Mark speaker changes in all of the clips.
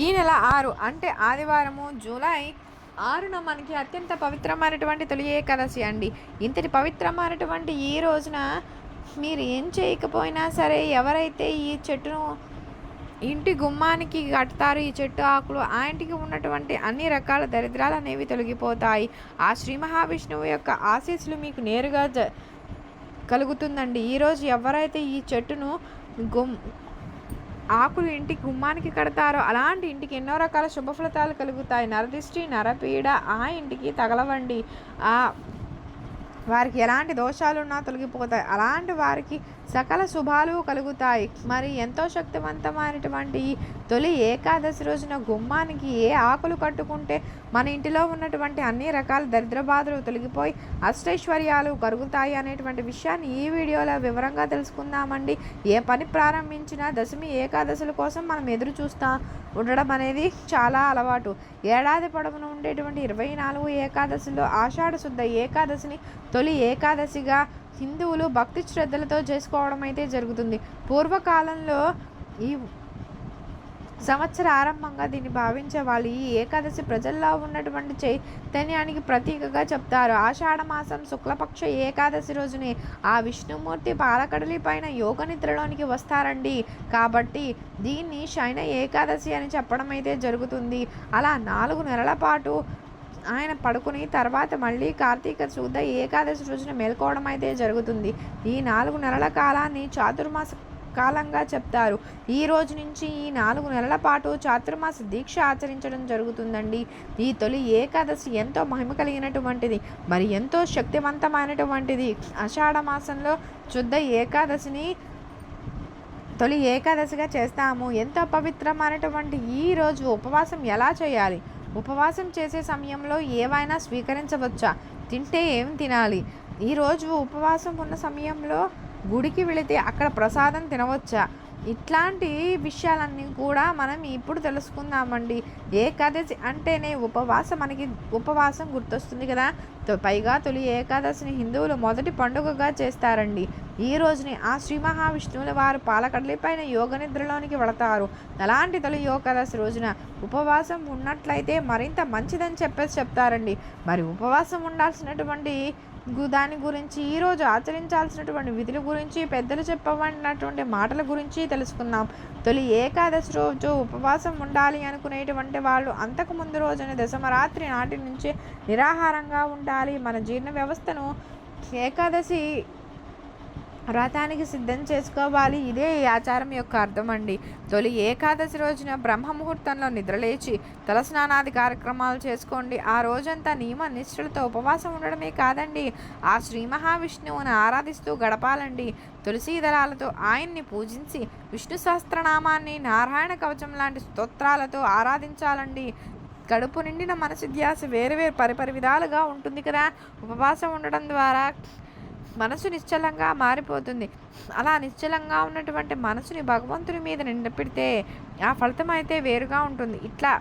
Speaker 1: ఈ నెల ఆరు అంటే ఆదివారము జూలై ఆరున మనకి అత్యంత పవిత్రమైనటువంటి తొలి ఏకాదశి అండి. ఇంతటి పవిత్రమైనటువంటి ఈ రోజున మీరు ఏం చేయకపోయినా సరే ఎవరైతే ఈ చెట్టును ఇంటి గుమ్మానికి కడతారు ఈ చెట్టు ఆకులు ఆ ఇంటికి ఉన్నటువంటి అన్ని రకాల దరిద్రాలు అనేవి తొలగిపోతాయి. ఆ శ్రీ మహావిష్ణువు యొక్క ఆశీస్సులు మీకు నేరుగా జ కలుగుతుందండి. ఈరోజు ఎవరైతే ఈ చెట్టును గుమ్ ఆకులు ఇంటి గుమ్మానికి కడతారో అలాంటి ఇంటికి ఎన్నో రకాల శుభ ఫలితాలు కలుగుతాయి. నరదిష్టి నరపీడ ఆ ఇంటికి తగలవండి. ఆ వారికి ఎలాంటి దోషాలున్నా తొలగిపోతాయి. అలాంటి వారికి సకల శుభాలు కలుగుతాయి. మరి ఎంతో శక్తివంతమైనటువంటి తొలి ఏకాదశి రోజున గుమ్మానికి ఏ ఆకులు కట్టుకుంటే మన ఇంటిలో ఉన్నటువంటి అన్ని రకాల దరిద్ర బాధలు తొలగిపోయి అష్టైశ్వర్యాలు కరుగుతాయి అనేటువంటి విషయాన్ని ఈ వీడియోలో వివరంగా తెలుసుకుందామండి. ఏ పని ప్రారంభించినా దశమి ఏకాదశుల కోసం మనం ఎదురు చూస్తా ఉండడం అనేది చాలా అలవాటు. ఏడాది పొడవున ఉండేటువంటి ఇరవై నాలుగు ఏకాదశిలో ఆషాఢ శుద్ధ ఏకాదశిని తొలి ఏకాదశిగా హిందువులు భక్తి శ్రద్ధలతో చేసుకోవడం అయితే జరుగుతుంది. పూర్వకాలంలో ఈ సంవత్సర ఆరంభంగా దీన్ని భావించే వాళ్ళు ఈ ఏకాదశి ప్రజల్లో ఉన్నటువంటి చైతన్యానికి ప్రతీకగా చెప్తారు. ఆషాఢ మాసం శుక్లపక్ష ఏకాదశి రోజునే ఆ విష్ణుమూర్తి పాలకడలి పైన యోగ నిద్రలోనికి వస్తారండి. కాబట్టి దీన్ని శయన ఏకాదశి అని చెప్పడం అయితే జరుగుతుంది. అలా నాలుగు నెలల పాటు ఆయన పడుకుని తర్వాత మళ్ళీ కార్తీక శుద్ధ ఏకాదశి రోజున మేల్కోవడం అయితే జరుగుతుంది. ఈ నాలుగు నెలల కాలాన్ని చాతుర్మాస కాలంగా చెప్తారు. ఈ రోజు నుంచి ఈ నాలుగు నెలల పాటు చాతుర్మాస దీక్ష ఆచరించడం జరుగుతుందండి. ఈ తొలి ఏకాదశి ఎంతో మహిమ కలిగినటువంటిది మరి ఎంతో శక్తివంతమైనటువంటిది. ఆషాఢ మాసంలో శుద్ధ ఏకాదశిని తొలి ఏకాదశిగా చేస్తాము. ఎంతో పవిత్రమైనటువంటి ఈ రోజు ఉపవాసం ఎలా చేయాలి? ఉపవాసం చేసే సమయంలో ఏవైనా స్వీకరించవచ్చా? తింటే ఏం తినాలి? ఈరోజు ఉపవాసం ఉన్న సమయంలో గుడికి వెళితే అక్కడ ప్రసాదం తినవచ్చా? ఇట్లాంటి విషయాలన్నీ కూడా మనం ఇప్పుడు తెలుసుకుందామండి. ఏకాదశి అంటేనే ఉపవాసం మనకి ఉపవాసం గుర్తొస్తుంది కదా. పైగా తొలి ఏకాదశిని హిందువులు మొదటి పండుగగా చేస్తారండి. ఈ రోజుని ఆ శ్రీ మహావిష్ణువుల వారు పాలకడలిపైన యోగ నిద్రలోనికి వెళతారు. అలాంటి తొలి ఏకాదశి రోజున ఉపవాసం ఉన్నట్లయితే మరింత మంచిదని చెప్పేసి చెప్తారండి. మరి ఉపవాసం ఉండాల్సినటువంటి దాని గురించి ఈరోజు ఆచరించాల్సినటువంటి విధుల గురించి పెద్దలు చెప్పబడినటువంటి మాటల గురించి తెలుసుకుందాం. తొలి ఏకాదశి రోజు ఉపవాసం ఉండాలి అనుకునేటువంటి వాళ్ళు అంతకు ముందు రోజున దశమరాత్రి నాటి నుంచి నిరాహారంగా ఉండాలి. మన జీర్ణ వ్యవస్థను ఏకాదశి వ్రతానికి సిద్ధం చేసుకోవాలి. ఇదే ఈ ఆచారం యొక్క అర్థం అండి తొలి ఏకాదశి రోజున బ్రహ్మ ముహూర్తంలో నిద్రలేచి తలస్నానాది కార్యక్రమాలు చేసుకోండి. ఆ రోజంతా నియమ నిష్ఠలతో ఉపవాసం ఉండడమే కాదండి. ఆ శ్రీ మహావిష్ణువును ఆరాధిస్తూ గడపాలండి. తులసీ దళాలతో ఆయన్ని పూజించి విష్ణు సహస్రనామాన్ని నారాయణ కవచం లాంటి స్తోత్రాలతో ఆరాధించాలండి. కడుపు నిండిన మనసు ధ్యాస వేరు వేరు పరిపరి విధాలుగా ఉంటుంది కదా. ఉపవాసం ఉండడం ద్వారా మనసు నిశ్చలంగా మారిపోతుంది. అలా నిశ్చలంగా ఉన్నటువంటి మనసుని భగవంతుని మీద నిండపెడితే ఆ ఫలితం అయితే వేరుగా ఉంటుంది. ఇట్లా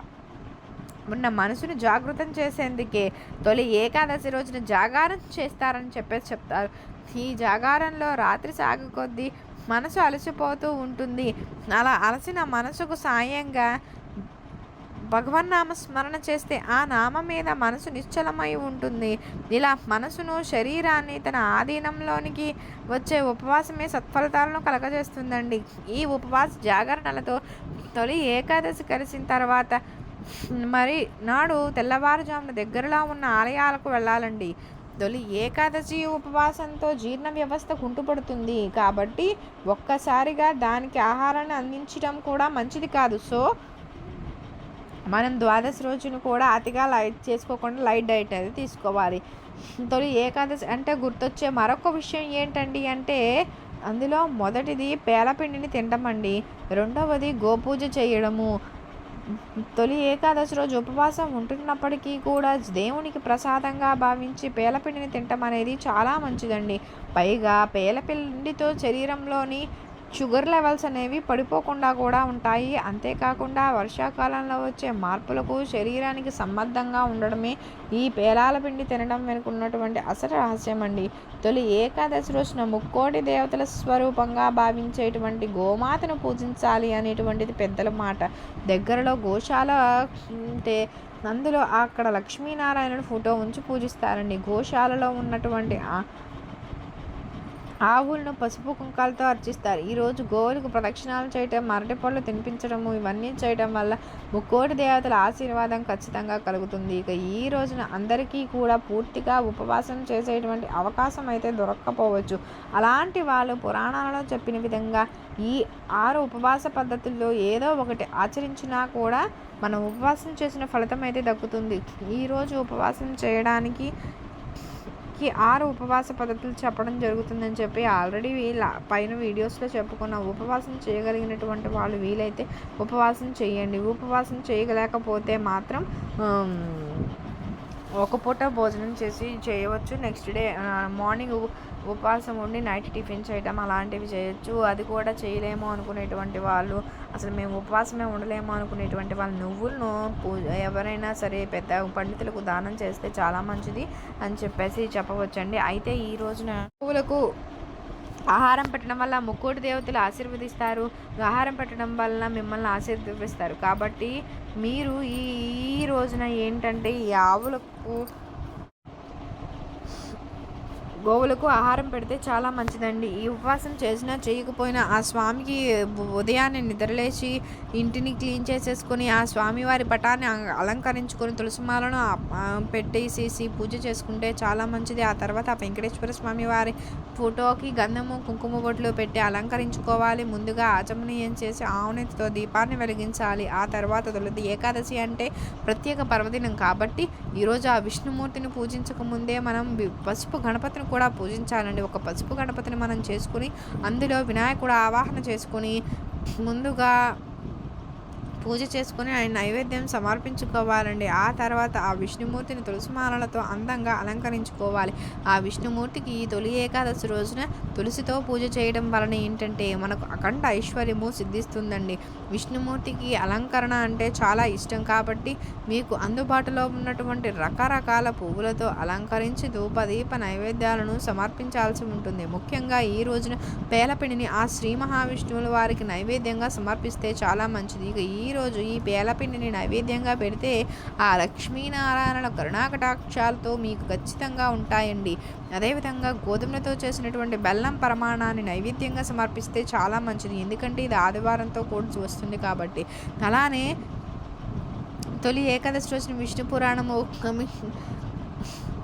Speaker 1: ఉన్న మనసుని జాగృతం చేసేందుకే తొలి ఏకాదశి రోజున జాగారం చేస్తారని చెప్పేసి చెప్తారు. ఈ జాగారంలో రాత్రి సాగు కొద్దీ మనసు అలసిపోతూ ఉంటుంది. అలా అలసిన మనసుకు సాయంగా భగవన్నామ స్మరణ చేస్తే ఆ నామ మీద మనసు నిశ్చలమై ఉంటుంది. ఇలా మనసును శరీరాన్ని తన ఆధీనంలోనికి వచ్చే ఉపవాసమే సత్ఫలితాలను కలగజేస్తుందండి. ఈ ఉపవాస జాగరణలతో తొలి ఏకాదశి కలిసిన తర్వాత మరి నాడు తెల్లవారుజామున దగ్గరలో ఉన్న ఆలయాలకు వెళ్ళాలండి. తొలి ఏకాదశి ఉపవాసంతో జీర్ణ వ్యవస్థ కుంటుపడుతుంది. కాబట్టి ఒక్కసారిగా దానికి ఆహారాన్ని అందించడం కూడా మంచిది కాదు. సో మనం ద్వాదశి రోజును కూడా అతిగా లైట్ చేసుకోకుండా లైట్ డైట్ అనేది తీసుకోవాలి. తొలి ఏకాదశి అంటే గుర్తొచ్చే మరొక విషయం ఏంటండి అంటే అందులో మొదటిది పేలపిండిని తినడమండి రెండవది గోపూజ చేయడము. తొలి ఏకాదశి రోజు ఉపవాసం ఉంటున్నప్పటికీ కూడా దేవునికి ప్రసాదంగా భావించి పేలపిండిని తినటం అనేది చాలా మంచిదండి. పైగా పేలపిండితో శరీరంలోని షుగర్ లెవెల్స్ అనేవి పడిపోకుండా కూడా ఉంటాయి. అంతేకాకుండా వర్షాకాలంలో వచ్చే మార్పులకు శరీరానికి సంబద్ధంగా ఉండడమే ఈ పేలాల పిండి తినడం వెనుకున్నటువంటి అసలు రహస్యం అండి తొలి ఏకాదశి రోజున ముక్కోటి దేవతల స్వరూపంగా భావించేటువంటి గోమాతను పూజించాలి అనేటువంటిది పెద్దల మాట. దగ్గరలో గోశాల ఉంటే అందులో అక్కడ లక్ష్మీనారాయణుడు ఫోటో ఉంచి పూజిస్తారండి. గోశాలలో ఉన్నటువంటి ఆవులను పసుపు కుంకాలతో అర్చిస్తారు. ఈరోజు గోవులకు ప్రదక్షిణాలు చేయటం మరటి పళ్ళు తినిపించడము ఇవన్నీ చేయడం వల్ల ముక్కోటి దేవతల ఆశీర్వాదం ఖచ్చితంగా కలుగుతుంది. ఇక ఈ రోజున అందరికీ కూడా పూర్తిగా ఉపవాసం చేసేటువంటి అవకాశం అయితే దొరక్కపోవచ్చు. అలాంటి వాళ్ళు పురాణాలలో చెప్పిన విధంగా ఈ ఆరు ఉపవాస పద్ధతుల్లో ఏదో ఒకటి ఆచరించినా కూడా మనం ఉపవాసం చేసిన ఫలితం అయితే దక్కుతుంది. ఈరోజు ఉపవాసం చేయడానికి కి ఆరు ఉపవాస పద్ధతులు చెప్పడం జరుగుతుందని చెప్పి ఆల్రెడీ వీళ్ళ పైన వీడియోస్లో చెప్పుకున్న ఉపవాసం చేయగలిగినటువంటి వాళ్ళు వీలైతే ఉపవాసం చేయండి. ఉపవాసం చేయలేకపోతే మాత్రం ఒక పూట భోజనం చేసి చేయవచ్చు. నెక్స్ట్ డే మార్నింగ్ ఉపవాసం ఉండి నైట్ టిఫిన్ చేయటం అలాంటివి చేయొచ్చు. అది కూడా చేయలేము అనుకునేటువంటి వాళ్ళు అసలు మేము ఉపవాసమే ఉండలేము అనుకునేటువంటి వాళ్ళ నువ్వులను పూజ ఎవరైనా సరే పెద్ద పండితులకు దానం చేస్తే చాలా మంచిది అని చెప్పేసి చెప్పవచ్చండి. అయితే ఈ రోజున నువ్వులకు ఆహారం పెట్టడం వల్ల ముక్కోటి దేవతలు ఆశీర్వదిస్తారు. ఆహారం పెట్టడం వలన మిమ్మల్ని ఆశీర్వదిస్తారు. కాబట్టి మీరు ఈ ఈ రోజున ఏంటంటే ఈ ఆవులకు గోవులకు ఆహారం పెడితే చాలా మంచిదండి. ఈ ఉపవాసం చేసినా చేయకపోయినా ఆ స్వామికి ఉదయాన్నే నిద్రలేచి ఇంటిని క్లీన్ చేసేసుకొని ఆ స్వామివారి పటాన్ని అలంకరించుకొని తులసిమాలను పెట్టేసేసి పూజ చేసుకుంటే చాలా మంచిది. ఆ తర్వాత ఆ వెంకటేశ్వర స్వామి వారి ఫోటోకి గంధము కుంకుమ బొట్లు పెట్టి అలంకరించుకోవాలి. ముందుగా ఆచమనీయం చేసి ఆవునితో దీపాన్ని వెలిగించాలి. ఆ తర్వాత తొలది ఏకాదశి అంటే ప్రత్యేక పర్వదినం. కాబట్టి ఈరోజు ఆ విష్ణుమూర్తిని పూజించక ముందే మనం పసుపు గణపతిని కూడా పూజించాలండి. ఒక పసుపు గణపతిని మనం చేసుకుని అందులో వినాయకుడు ఆవాహన చేసుకుని ముందుగా పూజ చేసుకుని ఆయన నైవేద్యం సమర్పించుకోవాలండి. ఆ తర్వాత ఆ విష్ణుమూర్తిని తులసిమాలలతో అందంగా అలంకరించుకోవాలి. ఆ విష్ణుమూర్తికి ఈ తొలి ఏకాదశి రోజున తులసితో పూజ చేయడం వలన ఏంటంటే మనకు అఖండ ఐశ్వర్యము సిద్ధిస్తుందండి. విష్ణుమూర్తికి అలంకరణ అంటే చాలా ఇష్టం కాబట్టి మీకు అందుబాటులో ఉన్నటువంటి రకరకాల పువ్వులతో అలంకరించి ధూపదీప నైవేద్యాలను సమర్పించాల్సి ఉంటుంది. ముఖ్యంగా ఈ రోజున పేలపిడిని ఆ శ్రీ మహావిష్ణువుల వారికి నైవేద్యంగా సమర్పిస్తే చాలా మంచిది. ఇక ఈ రోజు ఈ పేలపిండిని నైవేద్యంగా పెడితే ఆ లక్ష్మీనారాయణ కరుణాకటాక్షాలతో మీకు ఖచ్చితంగా ఉంటాయండి. అదేవిధంగా గోధుమలతో చేసినటువంటి బెల్లం ప్రమాణాన్ని నైవేద్యంగా సమర్పిస్తే చాలా మంచిది. ఎందుకంటే ఇది ఆదివారంతో కూడి వస్తుంది కాబట్టి. అలానే తొలి ఏకాదశి రోజున విష్ణు పురాణము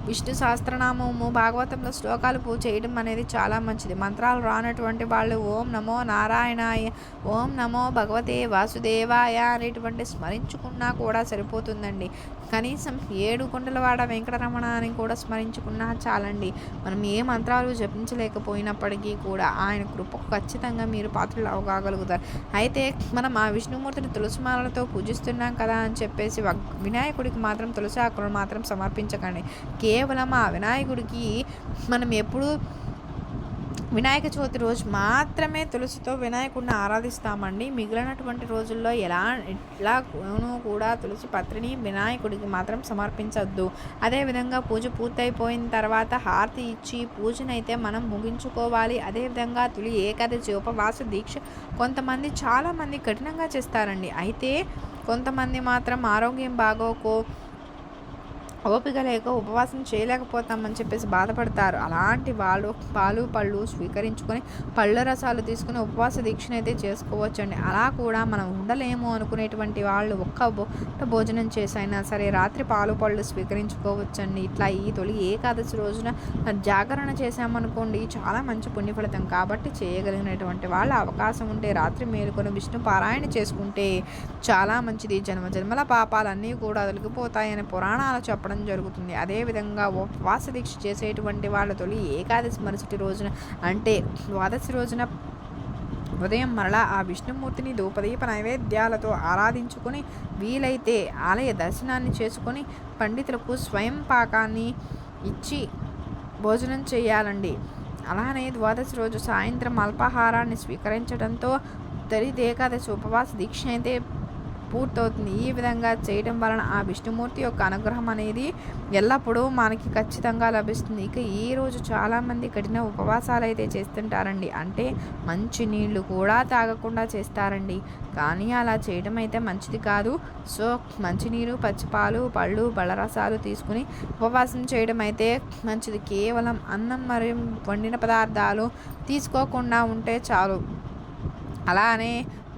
Speaker 1: విష్ణు సహస్రనామము భాగవతంలో శ్లోకాలు పూజ చేయడం అనేది చాలా మంచిది. మంత్రాలు రానటువంటి వాళ్ళు ఓం నమో నారాయణాయ ఓం నమో భగవతే వాసుదేవాయ అనేటువంటి స్మరించుకున్నా కూడా సరిపోతుందండి. కనీసం ఏడు కుండలవాడ వెంకటరమణ అని కూడా స్మరించుకున్నా చాలండి. మనం ఏ మంత్రాలు జపించలేకపోయినప్పటికీ కూడా ఆయన కృప ఖచ్చితంగా మీరు పాత్రలు అవగాగలుగుతారు అయితే మనం ఆ విష్ణుమూర్తిని తులసిమాలతో పూజిస్తున్నాం కదా అని చెప్పేసి వినాయకుడికి మాత్రం తులసి ఆకులు మాత్రం సమర్పించకండి. కేవలం ఆ వినాయకుడికి మనం ఎప్పుడూ వినాయక చవితి రోజు మాత్రమే తులసితో వినాయకుడిని ఆరాధిస్తామండి. మిగిలినటువంటి రోజుల్లో ఎలా ఎట్లానూ కూడా తులసి పత్రిని వినాయకుడికి మాత్రం సమర్పించవద్దు అదేవిధంగా పూజ పూర్తయిపోయిన తర్వాత హారతి ఇచ్చి పూజనైతే మనం ముగించుకోవాలి. అదేవిధంగా తొలి ఏకాదశి ఉపవాస దీక్ష కొంతమంది చాలామంది కఠినంగా చేస్తారండి. అయితే కొంతమంది మాత్రం ఆరోగ్యం బాగోకో ఓపిక లేక ఉపవాసం చేయలేకపోతామని చెప్పేసి బాధపడతారు. అలాంటి వాళ్ళు పాలు పళ్ళు స్వీకరించుకొని పళ్ళ రసాలు తీసుకుని ఉపవాస దీక్షను అయితే చేసుకోవచ్చండి. అలా కూడా మనం ఉండలేము అనుకునేటువంటి వాళ్ళు ఒక్క పూట భోజనం చేసైనా సరే రాత్రి పాలు పళ్ళు స్వీకరించుకోవచ్చండి. ఇట్లా ఈ తొలి ఏకాదశి రోజున జాగరణ చేశామనుకోండి చాలా మంచి పుణ్యఫలితం. కాబట్టి చేయగలిగినటువంటి వాళ్ళ అవకాశం ఉంటే రాత్రి మేలుకొని విష్ణు పారాయణ చేసుకుంటే చాలా మంచిది. జన్మ జన్మల పాపాలన్నీ కూడా తొలగిపోతాయని పురాణాలు చెప్పడం జరుగుతుంది. అదేవిధంగా ఉపవాస దీక్ష చేసేటువంటి వాళ్ళ తొలి ఏకాదశి మరుసటి రోజున అంటే ద్వాదశి రోజున ఉదయం మరలా ఆ విష్ణుమూర్తిని ధూపదీప నైవేద్యాలతో ఆరాధించుకొని వీలైతే ఆలయ దర్శనాన్ని చేసుకొని పండితులకు స్వయం పాకాన్ని ఇచ్చి భోజనం చేయాలండి. అలానే ద్వాదశి రోజు సాయంత్రం అల్పాహారాన్ని స్వీకరించడంతో తొలి ఏకాదశి ఉపవాస దీక్ష అయితే పూర్తవుతుంది. ఈ విధంగా చేయడం వలన ఆ విష్ణుమూర్తి యొక్క అనుగ్రహం అనేది ఎల్లప్పుడూ మనకి ఖచ్చితంగా లభిస్తుంది. ఇక ఈ రోజు చాలామంది కఠిన ఉపవాసాలు అయితే చేస్తుంటారండి. అంటే మంచి నీళ్ళు కూడా తాగకుండా చేస్తారండి. కానీ అలా చేయడం అయితే మంచిది కాదు. సో మంచినీరు పచ్చిపాలు పళ్ళు బలరసాలు తీసుకుని ఉపవాసం చేయడం అయితే మంచిది. కేవలం అన్నం మరియు వండిన పదార్థాలు తీసుకోకుండా ఉంటే చాలు. అలానే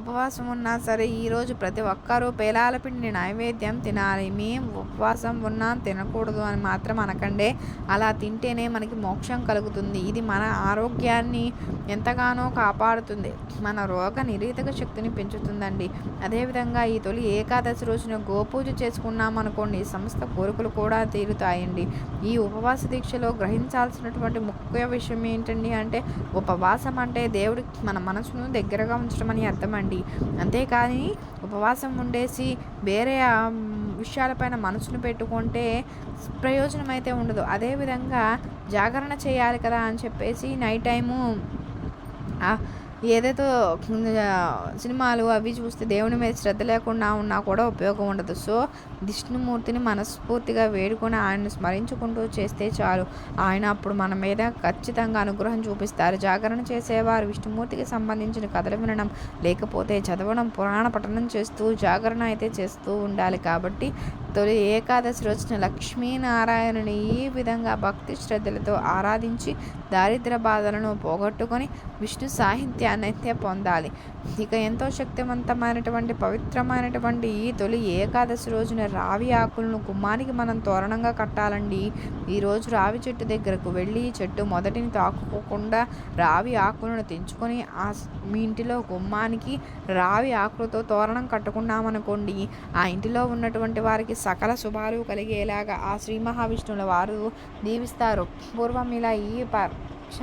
Speaker 1: ఉపవాసం ఉన్నా సరే ఈరోజు ప్రతి ఒక్కరూ పేలాల పిండి నైవేద్యం తినాలి. మేము ఉపవాసం ఉన్నాం తినకూడదు అని మాత్రం అనకండే. అలా తింటేనే మనకి మోక్షం కలుగుతుంది. ఇది మన ఆరోగ్యాన్ని ఎంతగానో కాపాడుతుంది. మన రోగ నిరీతక శక్తిని పెంచుతుందండి. అదేవిధంగా ఈ తొలి ఏకాదశి రోజున గోపూజ చేసుకున్నామనుకోండి సంస్థ సమస్త కోరికలు కూడా తీరుతాయండి. ఈ ఉపవాస దీక్షలో గ్రహించాల్సినటువంటి ముఖ్య విషయం ఏంటండి అంటే ఉపవాసం అంటే దేవుడికి మన మనసును దగ్గరగా ఉంచడం అని అర్థమండి అంతేకాని ఉపవాసం ఉండేసి వేరే విషయాలపైన మనసును పెట్టుకుంటే ప్రయోజనం అయితే ఉండదు. అదేవిధంగా జాగరణ చేయాలి కదా అని చెప్పేసి నైట్ టైము ఏదైతే సినిమాలు అవి చూస్తే దేవుని మీద శ్రద్ధ లేకుండా ఉన్నా కూడా ఉపయోగం ఉండదు. సో విష్ణుమూర్తిని మనస్ఫూర్తిగా వేడుకొని ఆయన్ని స్మరించుకుంటూ చేస్తే చాలు. ఆయన అప్పుడు మన మీద ఖచ్చితంగా అనుగ్రహం చూపిస్తారు. జాగరణ చేసేవారు విష్ణుమూర్తికి సంబంధించిన కథలు వినడం లేకపోతే చదవడం పురాణ పఠనం చేస్తూ జాగరణ అయితే చేస్తూ ఉండాలి. కాబట్టి తొలి ఏకాదశి రోజున లక్ష్మీనారాయణుని ఈ విధంగా భక్తి శ్రద్ధలతో ఆరాధించి దారిద్ర బాధలను పోగొట్టుకొని విష్ణు సాహిత్య అయితే పొందాలి. ఇక ఎంతో శక్తివంతమైనటువంటి పవిత్రమైనటువంటి ఈ తొలి ఏకాదశి రోజున రావి ఆకులను గుమ్మానికి మనం తోరణంగా కట్టాలండి. ఈరోజు రావి చెట్టు దగ్గరకు వెళ్ళి చెట్టు మొదటిని తాకుకోకుండా రావి ఆకులను తెంచుకొని ఆ మీ ఇంటిలో గుమ్మానికి రావి ఆకులతో తోరణం కట్టుకున్నామనుకోండి ఆ ఇంటిలో ఉన్నటువంటి వారికి సకల శుభాలు కలిగేలాగా ఆ శ్రీ మహావిష్ణువుల వారు దీవిస్తారు. పూర్వం ఇలా ఈ పక్ష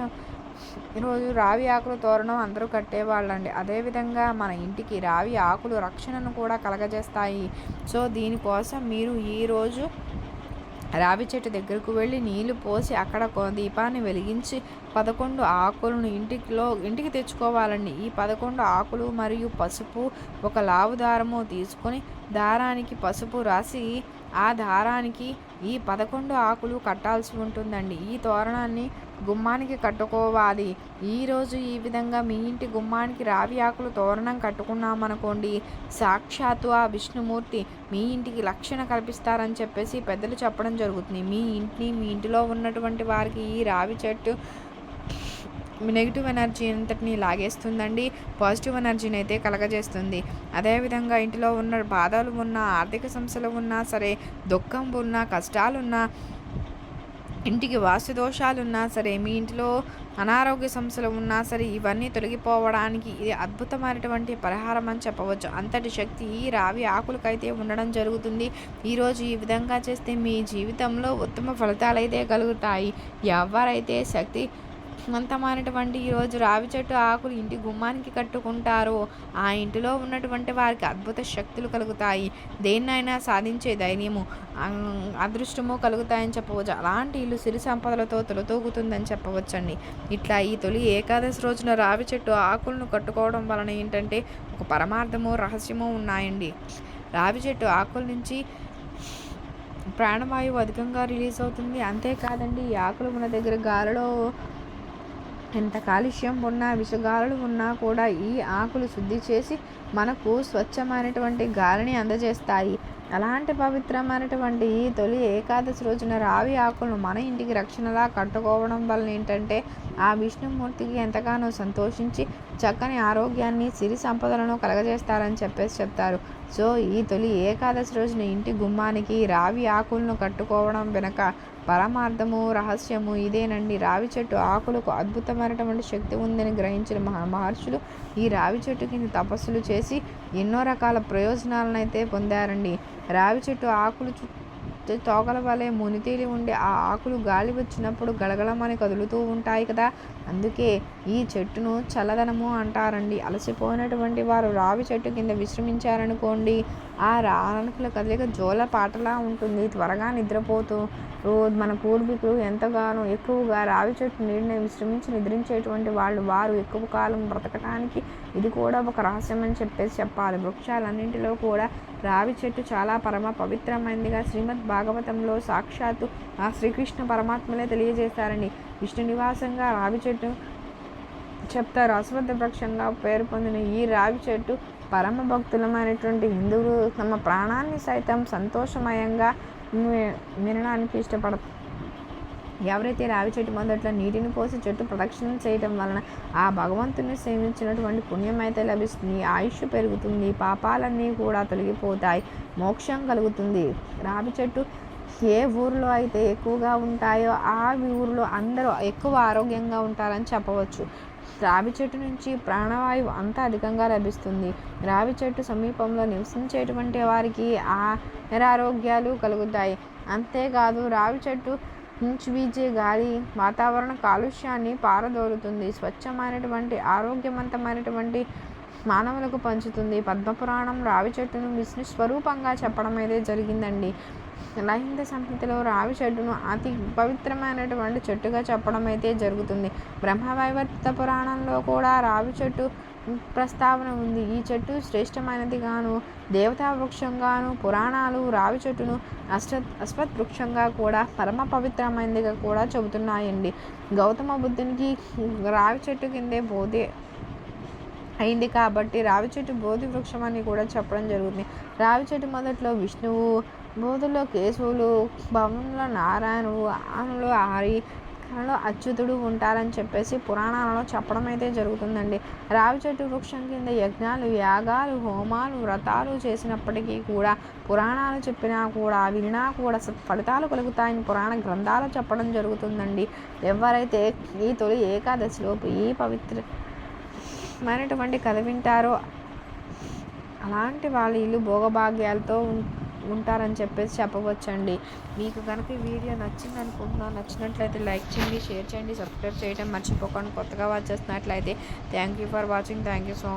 Speaker 1: ఈరోజు రావి ఆకులు తోరణం అందరూ కట్టేవాళ్ళండి. అదేవిధంగా మన ఇంటికి రావి ఆకులు రక్షణను కూడా కలగజేస్తాయి. సో దీనికోసం మీరు ఈరోజు రావి చెట్టు దగ్గరకు వెళ్ళి నీళ్ళు పోసి అక్కడ దీపాన్ని వెలిగించి పదకొండు ఆకులను ఇంటిలో ఇంటికి తెచ్చుకోవాలండి. ఈ పదకొండు ఆకులు మరియు పసుపు ఒక లావు దారము తీసుకొని దారానికి పసుపు రాసి ఆ దారానికి ఈ పదకొండు ఆకులు కట్టాల్సి ఉంటుందండి. ఈ తోరణాన్ని గుమ్మానికి కట్టుకోవాలి. ఈరోజు ఈ విధంగా మీ ఇంటి గుమ్మానికి రావి ఆకులు తోరణం కట్టుకున్నామనుకోండి సాక్షాత్తు ఆ విష్ణుమూర్తి మీ ఇంటికి లక్షణ కల్పిస్తారని చెప్పేసి పెద్దలు చెప్పడం జరుగుతుంది. మీ ఇంటిని మీ ఇంటిలో ఉన్నటువంటి వారికి ఈ రావి చెట్టు నెగిటివ్ ఎనర్జీ అంతటిని లాగేస్తుందండి. పాజిటివ్ ఎనర్జీని అయితే కలగజేస్తుంది. అదేవిధంగా ఇంటిలో ఉన్న బాధలు ఉన్నా ఆర్థిక సమస్యలు ఉన్నా సరే దుఃఖం ఉన్నా కష్టాలున్నా ఇంటికి వాస్తు దోషాలున్నా సరే మీ ఇంటిలో అనారోగ్య సమస్యలు ఉన్నా సరే ఇవన్నీ తొలగిపోవడానికి ఇది అద్భుతమైనటువంటి పరిహారం అని చెప్పవచ్చు. అంతటి శక్తి ఈ రావి ఆకులకైతే ఉండడం జరుగుతుంది. ఈరోజు ఈ విధంగా చేస్తే మీ జీవితంలో ఉత్తమ ఫలితాలు అయితే కలుగుతాయి. ఎవరైతే శక్తి అంతమైనటువంటి ఈరోజు రావి చెట్టు ఆకులు ఇంటి గుమ్మానికి కట్టుకుంటారో. ఆ ఇంటిలో ఉన్నటువంటి వారికి అద్భుత శక్తులు కలుగుతాయి. దేన్నైనా సాధించే ధైర్యము అదృష్టము కలుగుతాయని చెప్పవచ్చు. అలాంటి ఇల్లు సిరి సంపదలతో తొలతూగుతుందని చెప్పవచ్చండి. ఇట్లా ఈ తొలి ఏకాదశి రోజున రావి చెట్టు ఆకులను కట్టుకోవడం వలన ఏంటంటే ఒక పరమార్థము రహస్యము ఉన్నాయండి. రావి చెట్టు ఆకుల నుంచి ప్రాణవాయువు అధికంగా రిలీజ్ అవుతుంది. అంతేకాదండి ఈ ఆకులు మన దగ్గర గాలిలో ఎంత కాలుష్యం ఉన్నా విషగాలులు ఉన్నా కూడా ఈ ఆకులు శుద్ధి చేసి మనకు స్వచ్ఛమైనటువంటి గాలిని అందజేస్తాయి. అలాంటి పవిత్రమైనటువంటి ఈ తొలి ఏకాదశి రోజున రావి ఆకులను మన ఇంటికి రక్షణలా కట్టుకోవడం వలన ఏంటంటే ఆ విష్ణుమూర్తికి ఎంతగానో సంతోషించి చక్కని ఆరోగ్యాన్ని సిరి సంపదలను కలగజేస్తారని చెప్పేసి చెప్తారు. సో ఈ తొలి ఏకాదశి రోజున ఇంటి గుమ్మానికి రావి ఆకులను కట్టుకోవడం వెనక పరమార్థము రహస్యము ఇదేనండి. రావి చెట్టు ఆకులకు అద్భుతమైనటువంటి శక్తి ఉందని గ్రహించిన మహా మహర్షులు ఈ రావి చెట్టు కింద తపస్సులు చేసి ఎన్నో రకాల ప్రయోజనాలను అయితే పొందారండి. రావి చెట్టు ఆకులు చుట్టూ తోకల వలె మునితేలి ఉండే ఆ ఆకులు గాలి వచ్చినప్పుడు గలగలమని కదులుతూ ఉంటాయి కదా. అందుకే ఈ చెట్టును చల్లదనము అంటారండి. అలసిపోయినటువంటి వారు రావి చెట్టు కింద విశ్రమించారనుకోండి. ఆ రానుకుల కదలిక జోల పాటలా ఉంటుంది. త్వరగా నిద్రపోతూ రోజు మన పూర్వీకులు ఎంతగానో ఎక్కువగా రావి చెట్టు నీడిని విశ్రమించి నిద్రించేటువంటి వాళ్ళు వారు ఎక్కువ కాలం బ్రతకటానికి ఇది కూడా ఒక రహస్యం అని చెప్పేసి చెప్పాలి. వృక్షాలన్నింటిలో కూడా రావి చెట్టు చాలా పరమ పవిత్రమైనదిగా శ్రీమద్ భాగవతంలో సాక్షాత్తు ఆ శ్రీకృష్ణ పరమాత్మలే తెలియజేశారని విష్ణు నివాసంగా రావి చెట్టు చెప్తారు. అశ్వద్ధ వృక్షంగా పేరు పొందిన ఈ రావి చెట్టు పరమ భక్తులమైనటువంటి హిందువులు తమ ప్రాణాన్ని సైతం సంతోషమయంగా వినడానికి ఇష్టపడతారు. ఎవరైతే రావి చెట్టు మొదట్లో నీటిని పోసి చెట్టు ప్రదక్షిణ చేయటం వలన ఆ భగవంతుని సేవించినటువంటి పుణ్యం అయితే లభిస్తుంది ఆయుష్ పెరుగుతుంది పాపాలన్నీ కూడా తొలగిపోతాయి మోక్షం కలుగుతుంది. రావి చెట్టు ఏ ఊరిలో అయితే ఎక్కువగా ఉంటాయో ఆ ఊరిలో అందరూ ఎక్కువ ఆరోగ్యంగా ఉంటారని చెప్పవచ్చు. రావి చెట్టు నుంచి ప్రాణవాయువు అంత అధికంగా లభిస్తుంది. రావి చెట్టు సమీపంలో నివసించేటువంటి వారికి ఆ నిరారోగ్యాలు కలుగుతాయి. అంతేకాదు రావి చెట్టు నుంచి వీచే గాలి వాతావరణ కాలుష్యాన్ని పారదోలుతుంది. స్వచ్ఛమైనటువంటి ఆరోగ్యవంతమైనటువంటి మానవులకు పంచుతుంది. పద్మపురాణం రావి చెట్టును విష్ణు స్వరూపంగా చెప్పడం అయితే జరిగిందండి. లైంగిక సంహితలో? రావి చెట్టును అతి పవిత్రమైనటువంటి చెట్టుగా చెప్పడం అయితే జరుగుతుంది. బ్రహ్మవైవర్త పురాణంలో కూడా రావి చెట్టు ప్రస్తావన ఉంది. ఈ చెట్టు శ్రేష్టమైనదిగాను దేవతా వృక్షంగాను పురాణాలు రావి చెట్టును అష్ట అశ్వత్ వృక్షంగా కూడా పరమ పవిత్రమైనదిగా కూడా చెబుతున్నాయండి. గౌతమ బుద్ధునికి రావి చెట్టు కిందే బోధి అయింది కాబట్టి రావి చెట్టు బోధి వృక్షం అని కూడా చెప్పడం జరుగుతుంది. రావి చెట్టు మొదట్లో విష్ణువు బోధుల కేశవులు భవనంలో నారాయణుడు ఆనలో ఆరి కళలో అచ్యుతుడు ఉంటారని చెప్పేసి పురాణాలలో చెప్పడం అయితే జరుగుతుందండి. రావి చెట్టు వృక్షం కింద యజ్ఞాలు యాగాలు హోమాలు వ్రతాలు చేసినప్పటికీ కూడా పురాణాలు చెప్పినా కూడా విన్నా కూడా ఫలితాలు కలుగుతాయని పురాణ గ్రంథాలు చెప్పడం జరుగుతుందండి. ఎవరైతే ఈ తొలి ఏకాదశిలోపు ఈ పవిత్రమైనటువంటి కథ వింటారో అలాంటి వాళ్ళ ఇల్లు భోగభాగ్యాలతో ఉంటారని చెప్పేసి చెప్పవచ్చండి. మీకు కనుక ఈ వీడియో నచ్చింది అనుకుంటున్నాను నచ్చినట్లయితే లైక్ చేయండి షేర్ చేయండి సబ్స్క్రైబ్ చేయడం మర్చిపోకండి. కొత్తగా వచ్చేసినట్లయితే thank you for watching thank you so